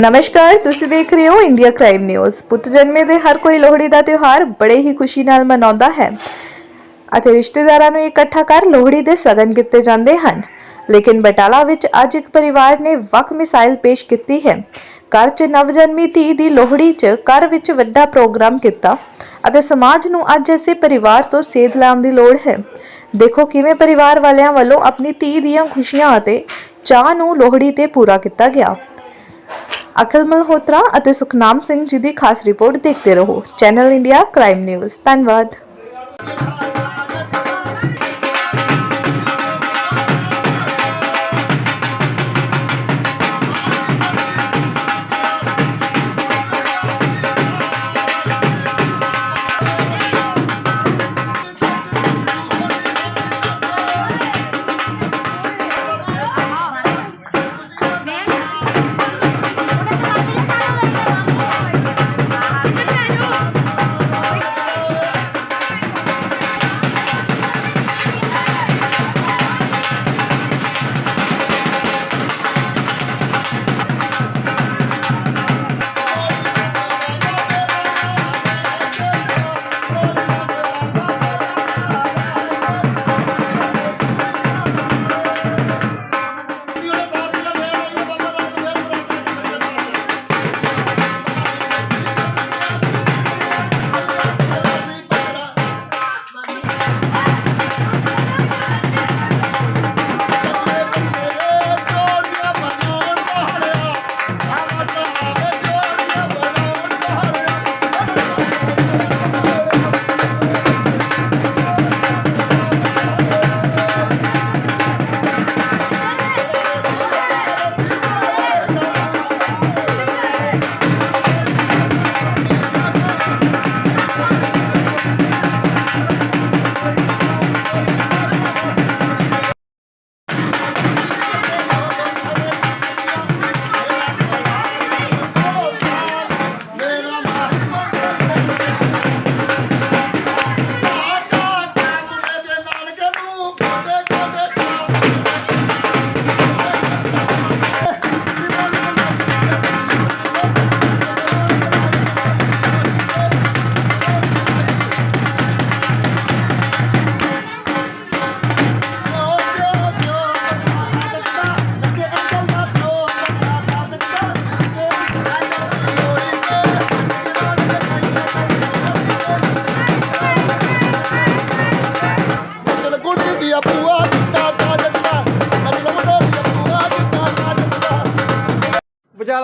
ਨਮਸਕਾਰ, ਤੁਸੀਂ ਦੇਖ ਰਹੇ ਹੋ ਇੰਡੀਆ ਕ੍ਰਾਈਮ ਨਿਊਜ਼। ਪੁੱਤ ਜਨਮੇ ਦੇ ਹਰ ਕੋਈ ਲੋਹੜੀ ਦਾ ਤਿਉਹਾਰ ਬੜੇ ਹੀ ਖੁਸ਼ੀ ਨਾਲ ਮਨਾਉਂਦਾ ਹੈ ਅਤੇ ਰਿਸ਼ਤੇਦਾਰਾਂ ਨੂੰ ਇਕੱਠਾ ਕਰ ਲੋਹੜੀ ਦੇ ਸਗਨ ਕੀਤੇ ਜਾਂਦੇ ਹਨ। ਲੇਕਿਨ ਬਟਾਲਾ ਵਿੱਚ ਅੱਜ ਇੱਕ ਪਰਿਵਾਰ ਨੇ ਵੱਖ ਮਿਸਾਈਲ ਪੇਸ਼ ਕੀਤੀ ਹੈ। ਘਰ 'ਚ ਨਵਜਨਮੀ ਧੀ ਦੀ ਲੋਹੜੀ 'ਚ ਘਰ ਵਿੱਚ ਵੱਡਾ ਪ੍ਰੋਗਰਾਮ ਕੀਤਾ ਅਤੇ ਸਮਾਜ ਨੂੰ ਅੱਜ ਇਸੇ ਪਰਿਵਾਰ ਤੋਂ ਸੇਧ ਲੈਣ ਦੀ ਲੋੜ ਹੈ। ਦੇਖੋ ਕਿਵੇਂ ਪਰਿਵਾਰ ਵਾਲਿਆਂ ਵੱਲੋਂ ਆਪਣੀ ਧੀ ਦੀਆਂ ਖੁਸ਼ੀਆਂ ਅਤੇ ਚਾਹ ਨੂੰ ਲੋਹੜੀ ਤੇ ਪੂਰਾ ਕੀਤਾ ਗਿਆ। ਅਕਲ ਮਲਹੋਤਰਾ ਅਤੇ ਸੁਖਨਾਮ ਸਿੰਘ ਜੀ ਦੀ ਖਾਸ ਰਿਪੋਰਟ ਦੇਖਦੇ ਰਹੋ। ਚੈਨਲ ਇੰਡੀਆ ਕ੍ਰਾਈਮ ਨਿਊਜ਼ ਧੰਨਵਾਦ।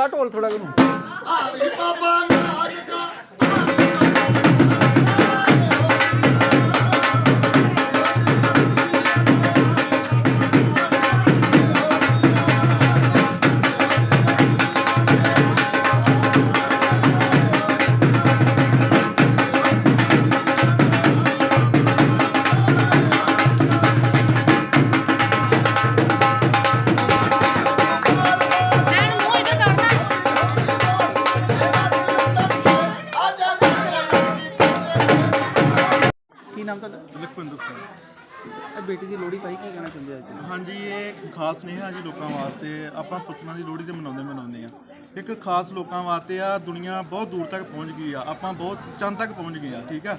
ਢੋਲ ਥੋੜਾ ਕਰੂ। ਆਵੀ ਬਾਬਾ ਬੇਟੀ ਦੀ ਲੋਹੜੀ ਪਾਈ ਕੀ ਕਹਿਣਾ ਚਾਹੁੰਦੇ ਅੱਜ? ਹਾਂਜੀ ਇਹ ਖਾਸ ਸੁਨੇਹਾ ਜੀ ਲੋਕਾਂ ਵਾਸਤੇ। ਆਪਾਂ ਪੁੱਤਰਾਂ ਦੀ ਲੋਹੜੀ ਤੇ ਮਨਾਉਂਦੇ ਮਨਾਉਂਦੇ ਆ ਇੱਕ ਖਾਸ ਲੋਕਾਂ ਵਾਸਤੇ ਆ ਦੁਨੀਆ ਬਹੁਤ ਦੂਰ ਤੱਕ ਪਹੁੰਚ ਗਈ ਆ। ਆਪਾਂ ਬਹੁਤ ਚੰਦ ਤੱਕ ਪਹੁੰਚ ਗਏ ਆ ਠੀਕ ਆ?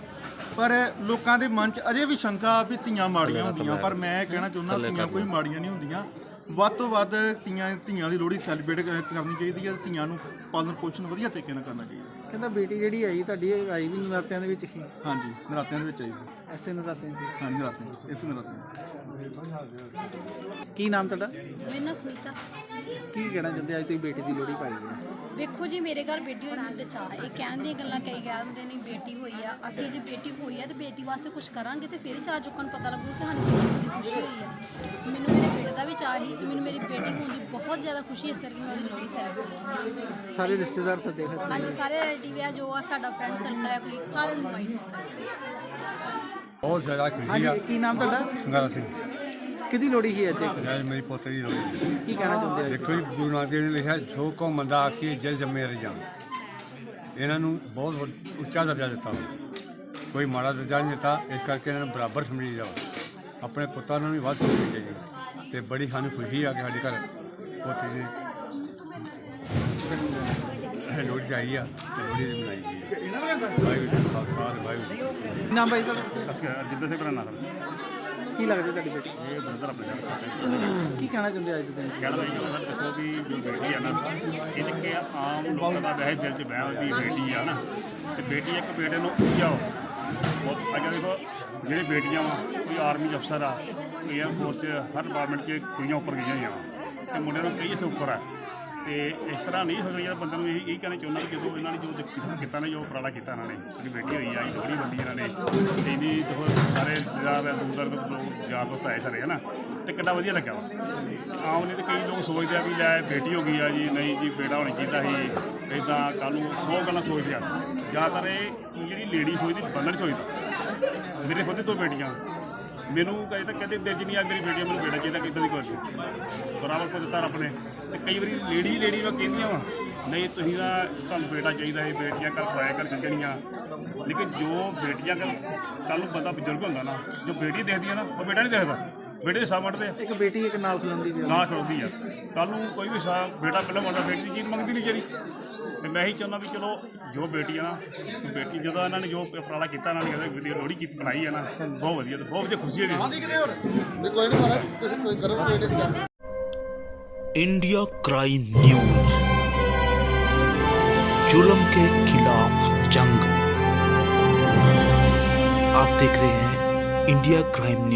ਪਰ ਲੋਕਾਂ ਦੇ ਮਨ 'ਚ ਅਜੇ ਵੀ ਸ਼ੰਕਾ ਵੀ ਧੀਆਂ ਮਾੜੀਆਂ ਹੁੰਦੀਆਂ। ਪਰ ਮੈਂ ਇਹ ਕਹਿਣਾ ਚਾਹੁੰਦਾ ਧੀਆਂ ਕੋਈ ਮਾੜੀਆਂ ਨਹੀਂ ਹੁੰਦੀਆਂ। ਵੱਧ ਤੋਂ ਵੱਧ ਧੀਆਂ ਧੀਆਂ ਦੀ ਲੋਹੜੀ ਸੈਲੀਬ੍ਰੇਟ ਕਰਨੀ ਚਾਹੀਦੀ ਹੈ ਧੀਆਂ ਨੂੰ ਪਾਲਣ ਪੋਸ਼ਣ ਵਧੀਆ ਤਰੀਕੇ ਨਾਲ ਕਰਨਾ ਚਾਹੀਦਾ। ਕਹਿੰਦਾ ਬੇਟੀ ਜਿਹੜੀ ਆਈ ਤੁਹਾਡੀ ਇਹ ਆਈ ਵੀ ਨਰਾਤਿਆਂ ਦੇ ਵਿੱਚ ਹੀ? ਹਾਂਜੀ ਨਰਾਤਿਆਂ ਦੇ ਵਿੱਚ ਚਾਹੀਦੀ ਐਸੇ ਨਰਾਤਿਆਂ 'ਚ ਹਾਂਜੀ ਨਰਾਤਿਆਂ ਇਸ ਨਰਾਤਿਆਂ ਕੀ ਨਾਮ ਤੁਹਾਡਾ? ਮੈਨੂੰ ਸੁਨੀਤਾ। ਕੀ ਕਹਿਣਾ ਚਾਹੁੰਦੇ ਅੱਜ ਤੁਸੀਂ ਬੇਟੀ ਦੀ ਲੋਹੜੀ ਪਾਈ ਹੈ। ਵੇਖੋ ਜੀ ਮੇਰੇ ਘਰ ਬੇਟੀ ਮੈਨੂੰ ਤੇ ਚਾਹ ਇਹ ਕਹਿਣ ਦੀਆਂ ਗੱਲਾਂ ਕਈ ਕਹਿ ਦਿੰਦੇ ਨੇ ਬੇਟੀ ਹੋਈ ਆ ਅਸੀਂ ਜੇ ਬੇਟੀ ਹੋਈ ਆ ਤੇ ਬੇਟੀ ਵਾਸਤੇ ਕੁਝ ਕਰਾਂਗੇ ਤੇ ਫਿਰ ਚਾਹ ਚੁੱਕਣ ਪਤਾ ਲੱਗੂ ਕਿ ਸਾਨੂੰ ਬੇਟੀ ਦੀ ਖੁਸ਼ੀ ਹੋਈ ਆ। ਮੈਨੂੰ ਮੇਰੇ ਬੇਟੇ ਦਾ ਵੀ ਚਾਹ ਸੀ ਤੇ ਮੈਨੂੰ ਮੇਰੀ ਬੇਟੀ ਹੋਣ ਦੀ ਬਹੁਤ ਜ਼ਿਆਦਾ ਖੁਸ਼ੀ ਇਸ ਕਰਕੇ ਮੈਂ ਉਹਦੀ ਲੋਹੜੀ ਸੈਲੀਬ੍ਰੇਟ ਸਾਰੇ ਰਿਸ਼ਤੇਦਾਰ ਸੱਦੇ ਫਿਰ ਹਾਂਜੀ ਸਾਰੇ ਰਿਲੇਟਿਵ ਆ ਜੋ ਆ ਸਾਡਾ ਫਰੈਂਡ ਸਰਕਲ ਹੈ ਕੁਲੀਗ ਸਾਰਿਆਂ ਨੂੰ ਇਨਵਾਈਟ ਕੀਤਾ। ਬਹੁਤ ਜ਼ਿਆਦਾ ਖੁਸ਼ੀ ਆ। ਹਾਂਜੀ ਕੀ ਨਾਮ ਤੁਹਾਡਾ? ਸੰਗਾਰਾ ਸਿੰਘ। ਕਿਹਦੀ ਲੋਹੜੀ ਸੀ ਅੱਜ? ਅੱਜ ਮੇਰੀ ਪੋਤੇ ਦੀ ਲੋੜੀ ਕੀ ਕਹਿਣਾ ਚਾਹੁੰਦੇ ਹੋ? ਦੇਖੋ ਜੀ ਗੁਰੂ ਨਾਨਕ ਦੇਵ ਨੇ ਲਿਖਿਆ ਜੋ ਕੋ ਮੰਦਾ ਆਖੀ ਜਲ ਜੰਮੇ ਰ ਜਾਣ ਇਹਨਾਂ ਨੂੰ ਬਹੁਤ ਵੱਡ- ਉੱਚਾ ਦਰਜਾ ਦਿੱਤਾ। ਕੋਈ ਮਾੜਾ ਦਰਜਾ ਨਹੀਂ ਦਿੱਤਾ ਇਸ ਕਰਕੇ ਇਹਨਾਂ ਨੂੰ ਬਰਾਬਰ ਸਮਝੀ ਜਾਓ। ਆਪਣੇ ਪੁੱਤਾਂ ਨੂੰ ਵੀ ਵੱਧ ਸਮਝਣੀ ਚਾਹੀਦੀ ਤੇ ਬੜੀ ਸਾਨੂੰ ਖੁਸ਼ੀ ਆ ਕਿ ਸਾਡੇ ਘਰ ਪੋਤੇ ਦੀ ਲੋਹੜੀ ਆਈ ਆ ਤੇ ਦੀ ਮਨਾਈ ਗਈ ਹੈ ਵਾਹਿਗੁਰੂ ਜੀ ਕਾ ਖਾਲਸਾ ਵਾਹਿਗੁਰੂ ਜੀ ਕੀ ਫਤਿਹ। ਨਾਮ ਬਾਈ ਤੁਹਾਡਾ? ਜਿੱਦਾਂ ਸੇ ਸਰ ਕੀ ਲੱਗਦੀ ਤੁਹਾਡੀ ਬੇਟੀ? ਇਹ ਬਰਦਰ ਆਪਣੇ ਨਾਲ ਕੀ ਕਹਿਣਾ ਚਾਹੁੰਦੇ ਅੱਜ ਦੇ ਦਿਨ? ਕਹਿਣਾ ਇਹਨਾਂ ਨੂੰ ਦੇਖੋ ਵੀ ਜੋ ਬੇਟੀ ਆ ਨਾ ਇਹ ਕਿ ਆਮ ਲੋਕਾਂ ਦਾ ਵੈਸੇ ਦਿਲ 'ਚ ਬਹਿਮ ਵੀ ਬੇਟੀ ਆ ਨਾ। ਤੇ ਬੇਟੀ ਇੱਕ ਬੇਟੇ ਨੂੰ ਉੱਚਾਓ ਬਹੁਤ ਅੱਗੇ ਦੇਖੋ ਜਿਹੜੇ ਬੇਟੀਆਂ ਵਾ ਕੋਈ ਆਰਮੀ ਅਫਸਰ ਆ ਕੋਈ 에ਅਰ ਫੋਰਸ ਹਰ ਡਿਪਾਰਟਮੈਂਟ 'ਚ ਕੁੜੀਆਂ ਉੱਪਰ ਗਈਆਂ ਹੋਈਆਂ ਵਾ। ਤੇ ਮੁੰਡਿਆਂ ਨੂੰ ਕਈ ਇੱਥੇ ਉੱਪਰ ਆ। ਤੇ ਇਸ ਤਰ੍ਹਾਂ ਨਹੀਂ ਹੋ ਸਕਦਾ ਬੰਦੇ ਨੂੰ ਇਹ ਇਹ ਕਹਿਣਾ ਚਾਹੁੰਦਾ ਕਿ ਜਦੋਂ ਇਹਨਾਂ ਨੇ ਜੋ ਕੀਤਾ ਨਾ ਜੋ ਉਪਰਾਲਾ ਕੀਤਾ ਇਹਨਾਂ ਨੇ ਜਿਹੜੀ ਬੇਟੀ ਹੋਈ ਆ ਇਹ ਵੰਡੀ ਇਹਨਾਂ ਨੇ। ਤੇ ਇਹਦੀ ਦੇਖੋ ਸਾਰੇ ਦੂਰ ਦੂਰ ਤੋਂ ਲੋਕ ਯਾਰ ਦੋਸਤ ਆਏ ਸਾਰੇ, ਹਨਾ? ਤੇ ਕਿੰਨਾ ਵਧੀਆ ਲੱਗਾ ਵਾ। ਆਮ ਨਹੀਂ ਤੇ ਕਈ ਲੋਕ ਸੋਚਦੇ ਆ ਵੀ ਲੈ, ਬੇਟੀ ਹੋ ਗਈ ਆ ਜੀ, ਨਹੀਂ ਜੀ, ਬੇਟਾ ਹੋਣੀ ਚਾਹੀਦਾ ਸੀ। ਇਦਾਂ ਕੱਲ ਨੂੰ ਸੌ ਗੱਲਾਂ ਸੋਚਦੇ ਆ। ਜ਼ਿਆਦਾਤਰ ਇਹ ਜਿਹੜੀ ਲੇਡੀ ਸੋਚਦੀ, ਬੰਦਾ ਨਹੀਂ ਸੋਚਦਾ। ਮੇਰੇ ਖੁਦ ਦੇ ਦੋ ਬੇਟੀਆਂ। ਮੈਨੂੰ ਕਦੇ ਤਾਂ ਕਹਿੰਦੇ ਦਿਲ 'ਚ ਨਹੀਂ ਆ ਮੇਰੀ ਆ, ਮੈਨੂੰ ਬੇਟਾ ਚਾਹੀਦਾ ਕਿਦਾਂ ਦੀ ਕੋਈ ਬਰਾਬਰ ਕੋ ਦਿੱਤਾ ਰੱਬ ਨੇ। ਤੇ ਕਈ ਵਾਰੀ ਲੇਡੀ ਲੇਡੀ ਨੂੰ ਕਹਿੰਦੀਆਂ ਵਾ ਨਹੀਂ ਤੁਸੀਂ ਦਾ ਤੁਹਾਨੂੰ ਬੇਟਾ ਚਾਹੀਦਾ ਹੈ ਬੇਟੀਆਂ ਘਰ ਖਵਾਇਆ ਕਰ ਚੱਲਣੀਆਂ ਲੇਕਿਨ ਜੋ ਬੇਟੀਆਂ ਕੱਲ ਕੱਲ ਨੂੰ ਬੰਦਾ ਬਜ਼ੁਰਗ ਹੁੰਦਾ ਨਾ ਜੋ ਬੇਟੀ ਦੇਖਦੀਆਂ ਨਾ ਉਹ ਬੇਟਾ ਨਹੀਂ ਦੇਖਦਾ। ਬੇਟੇ ਦੇ ਸਾਹ ਆ। ਇੱਕ ਬੇਟੀ ਇੱਕ ਨਾਲ ਖਲੋਂਦੀ ਵੀ ਆ। ਨਾ ਖੜਦੀ ਆ। ਕੱਲ ਨੂੰ ਕੋਈ ਵੀ ਸਾ ਬੇਟਾ ਪਹਿਲਾਂ ਮੰਗਦਾ ਬੇਟੀ ਦੀ ਚੀਜ਼ ਮੰਗਦੀ ਨਹੀਂ ਜਿਹੜੀ ਤੇ ਮੈਂ ਹੀ ਚਾਹੁੰਦਾ ਵੀ ਚਲੋ ਜੋ ਬੇਟੀ ਆ ਨਾ ਉਹ ਬੇਟੀ ਜਦੋਂ ਇਹਨਾਂ ਨੇ ਜੋ ਉਪਰਾਲਾ ਕੀਤਾ ਇਹਨਾਂ ਨੇ ਕਹਿੰਦੇ ਵੀਡੀਓ ਲੋੜੀ ਕੀਤੀ ਬਣਾਈ ਆ ਨਾ ਬਹੁਤ ਵਧੀਆ ਤੇ ਬਹੁਤ ਵਧੀਆ ਖੁਸ਼ੀ ਹੋਈ ਆਂਦੀ ਕਿਤੇ ਹੋਰ ਨਹੀਂ ਕੋਈ ਨਹੀਂ ਮਹਾਰਾਜ ਤੁਸੀਂ ਕੋਈ ਕਰੋ ਬੇਟੇ ਦੀ इंडिया क्राइम न्यूज जुल्म के खिलाफ जंग आप देख रहे हैं इंडिया क्राइम न्यूज